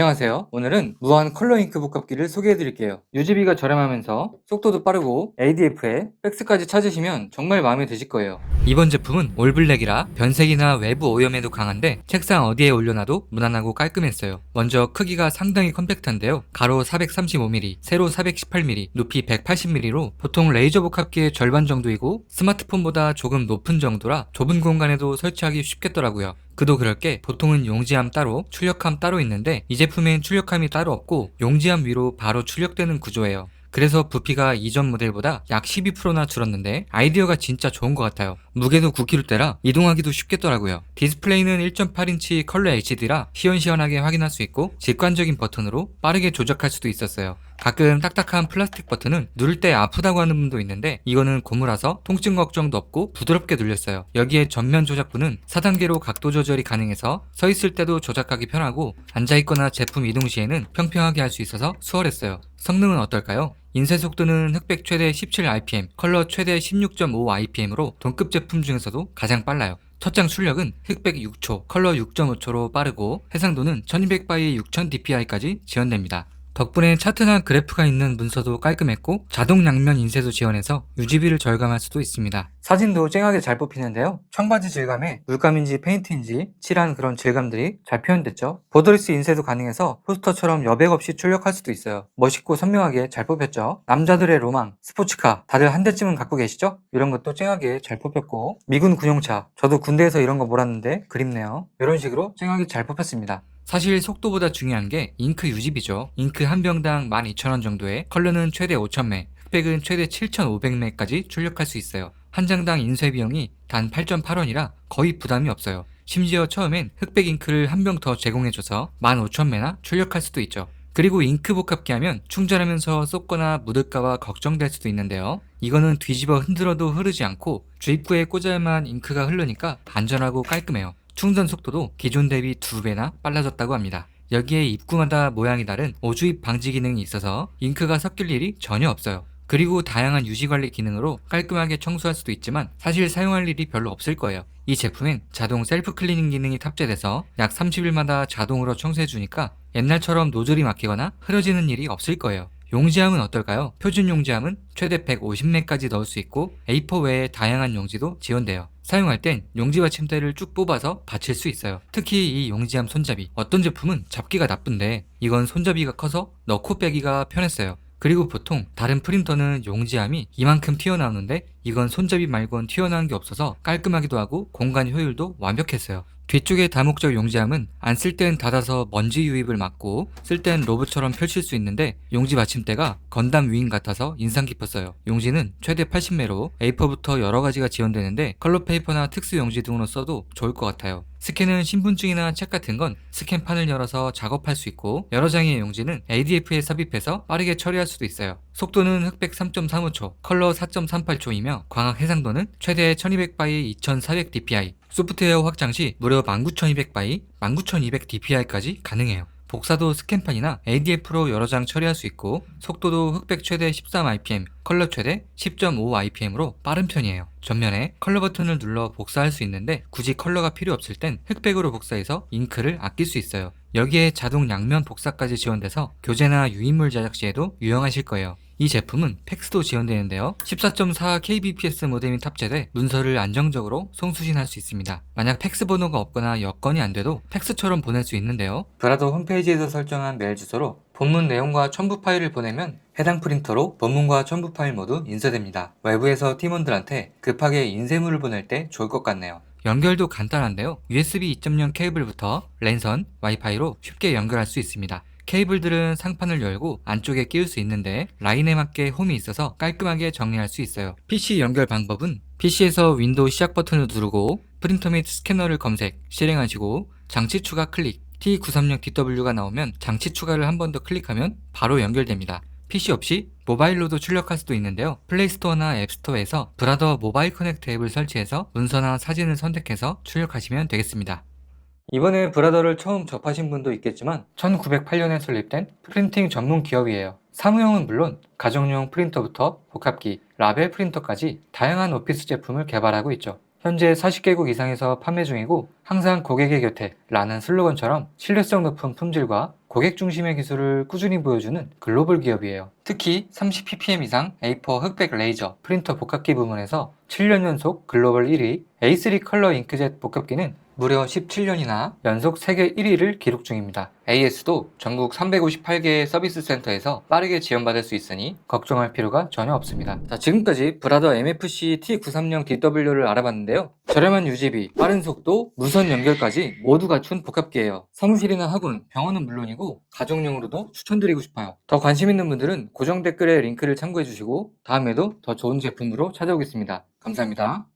안녕하세요. 오늘은 무한 컬러 잉크 복합기를 소개해 드릴게요. 유지비가 저렴하면서 속도도 빠르고 ADF에 백스까지 찾으시면 정말 마음에 드실 거예요. 이번 제품은 올블랙이라 변색이나 외부 오염에도 강한데 책상 어디에 올려놔도 무난하고 깔끔했어요. 먼저 크기가 상당히 컴팩트한데요. 가로 435mm, 세로 418mm, 높이 180mm로 보통 레이저 복합기의 절반 정도이고 스마트폰보다 조금 높은 정도라 좁은 공간에도 설치하기 쉽겠더라고요. 그도 그럴 게 보통은 용지함 따로 출력함 따로 있는데 이제 품엔 출력함이 따로 없고 용지함 위로 바로 출력되는 구조예요. 그래서 부피가 이전 모델보다 약 12%나 줄었는데 아이디어가 진짜 좋은 것 같아요. 무게도 9kg대라 이동하기도 쉽겠더라고요. 디스플레이는 1.8인치 컬러 HD라 시원시원하게 확인할 수 있고 직관적인 버튼으로 빠르게 조작할 수도 있었어요. 가끔 딱딱한 플라스틱 버튼은 누를 때 아프다고 하는 분도 있는데 이거는 고무라서 통증 걱정도 없고 부드럽게 눌렸어요. 여기에 전면 조작부는 4단계로 각도 조절이 가능해서 서 있을 때도 조작하기 편하고 앉아 있거나 제품 이동 시에는 평평하게 할 수 있어서 수월했어요. 성능은 어떨까요? 인쇄 속도는 흑백 최대 17rpm, 컬러 최대 16.5rpm으로 동급 제품 중에서도 가장 빨라요. 첫 장 출력은 흑백 6초, 컬러 6.5초로 빠르고 해상도는 1200바이 6000dpi까지 지원됩니다. 덕분에 차트나 그래프가 있는 문서도 깔끔했고 자동 양면 인쇄도 지원해서 유지비를 절감할 수도 있습니다. 사진도 쨍하게 잘 뽑히는데요. 청바지 질감에 물감인지 페인트인지 칠한 그런 질감들이 잘 표현됐죠. 보드리스 인쇄도 가능해서 포스터처럼 여백 없이 출력할 수도 있어요. 멋있고 선명하게 잘 뽑혔죠. 남자들의 로망, 스포츠카 다들 한 대쯤은 갖고 계시죠? 이런 것도 쨍하게 잘 뽑혔고 미군 군용차 저도 군대에서 이런 거 몰았는데 그립네요. 이런 식으로 쨍하게 잘 뽑혔습니다. 사실 속도보다 중요한 게 잉크 유지비죠. 잉크 한 병당 12,000원 정도에 컬러는 최대 5,000매, 흑백은 최대 7,500매까지 출력할 수 있어요. 한 장당 인쇄 비용이 단 8.8원이라 거의 부담이 없어요. 심지어 처음엔 흑백 잉크를 한 병 더 제공해줘서 15,000매나 출력할 수도 있죠. 그리고 잉크 복합기 하면 충전하면서 쏟거나 묻을까봐 걱정될 수도 있는데요. 이거는 뒤집어 흔들어도 흐르지 않고 주입구에 꽂아야만 잉크가 흐르니까 안전하고 깔끔해요. 충전 속도도 기존 대비 2배나 빨라졌다고 합니다. 여기에 입구마다 모양이 다른 오주입 방지 기능이 있어서 잉크가 섞일 일이 전혀 없어요. 그리고 다양한 유지관리 기능으로 깔끔하게 청소할 수도 있지만 사실 사용할 일이 별로 없을 거예요. 이 제품엔 자동 셀프 클리닝 기능이 탑재돼서 약 30일마다 자동으로 청소해주니까 옛날처럼 노즐이 막히거나 흐려지는 일이 없을 거예요. 용지함은 어떨까요? 표준 용지함은 최대 150매까지 넣을 수 있고 A4 외에 다양한 용지도 지원돼요. 사용할 땐 용지 받침대를 쭉 뽑아서 받칠 수 있어요. 특히 이 용지함 손잡이 어떤 제품은 잡기가 나쁜데 이건 손잡이가 커서 넣고 빼기가 편했어요. 그리고 보통 다른 프린터는 용지함이 이만큼 튀어나오는데 이건 손잡이 말곤 튀어나온 게 없어서 깔끔하기도 하고 공간 효율도 완벽했어요. 뒤쪽의 다목적 용지함은 안 쓸 땐 닫아서 먼지 유입을 막고 쓸 땐 로브처럼 펼칠 수 있는데 용지 받침대가 건담 위인 같아서 인상 깊었어요. 용지는 최대 80매로 A4부터 여러 가지가 지원되는데 컬러 페이퍼나 특수 용지 등으로 써도 좋을 것 같아요. 스캔은 신분증이나 책 같은 건 스캔판을 열어서 작업할 수 있고 여러 장의 용지는 ADF에 삽입해서 빠르게 처리할 수도 있어요. 속도는 흑백 3.35초, 컬러 4.38초이며 광학 해상도는 최대 1200바이 2400dpi, 소프트웨어 확장 시 무려 19200바이 19200dpi까지 가능해요. 복사도 스캔판이나 ADF로 여러 장 처리할 수 있고 속도도 흑백 최대 13rpm, 컬러 최대 10.5rpm으로 빠른 편이에요. 전면에 컬러 버튼을 눌러 복사할 수 있는데 굳이 컬러가 필요 없을 땐 흑백으로 복사해서 잉크를 아낄 수 있어요. 여기에 자동 양면 복사까지 지원돼서 교재나 유인물 제작 시에도 유용하실 거예요. 이 제품은 팩스도 지원되는데요. 14.4 kbps 모뎀이 탑재돼 문서를 안정적으로 송수신할 수 있습니다. 만약 팩스 번호가 없거나 여건이 안 돼도 팩스처럼 보낼 수 있는데요. 브라더 홈페이지에서 설정한 메일 주소로 본문 내용과 첨부 파일을 보내면 해당 프린터로 본문과 첨부 파일 모두 인쇄됩니다. 외부에서 팀원들한테 급하게 인쇄물을 보낼 때 좋을 것 같네요. 연결도 간단한데요. USB 2.0 케이블부터 랜선, 와이파이로 쉽게 연결할 수 있습니다. 케이블들은 상판을 열고 안쪽에 끼울 수 있는데 라인에 맞게 홈이 있어서 깔끔하게 정리할 수 있어요. PC 연결 방법은 PC에서 윈도우 시작 버튼을 누르고 프린터 및 스캐너를 검색, 실행하시고 장치 추가 클릭, T936DW가 나오면 장치 추가를 한 번 더 클릭하면 바로 연결됩니다. PC 없이 모바일로도 출력할 수도 있는데요. 플레이스토어나 앱스토어에서 브라더 모바일 커넥트 앱을 설치해서 문서나 사진을 선택해서 출력하시면 되겠습니다. 이번에 브라더를 처음 접하신 분도 있겠지만 1908년에 설립된 프린팅 전문 기업이에요. 사무용은 물론 가정용 프린터부터 복합기, 라벨 프린터까지 다양한 오피스 제품을 개발하고 있죠. 현재 40개국 이상에서 판매 중이고 항상 고객의 곁에 라는 슬로건처럼 신뢰성 높은 품질과 고객 중심의 기술을 꾸준히 보여주는 글로벌 기업이에요. 특히 30ppm 이상 A4 흑백 레이저 프린터 복합기 부문에서 7년 연속 글로벌 1위 A3 컬러 잉크젯 복합기는 무려 17년이나 연속 세계 1위를 기록 중입니다. AS도 전국 358개의 서비스 센터에서 빠르게 지원받을 수 있으니 걱정할 필요가 전혀 없습니다. 자, 지금까지 브라더 MFC T93형 DW를 알아봤는데요. 저렴한 유지비, 빠른 속도, 무선 연결까지 모두 갖춘 복합기예요. 사무실이나 학원, 병원은 물론이고 가정용으로도 추천드리고 싶어요. 더 관심 있는 분들은 고정 댓글에 링크를 참고해 주시고 다음에도 더 좋은 제품으로 찾아오겠습니다. 감사합니다.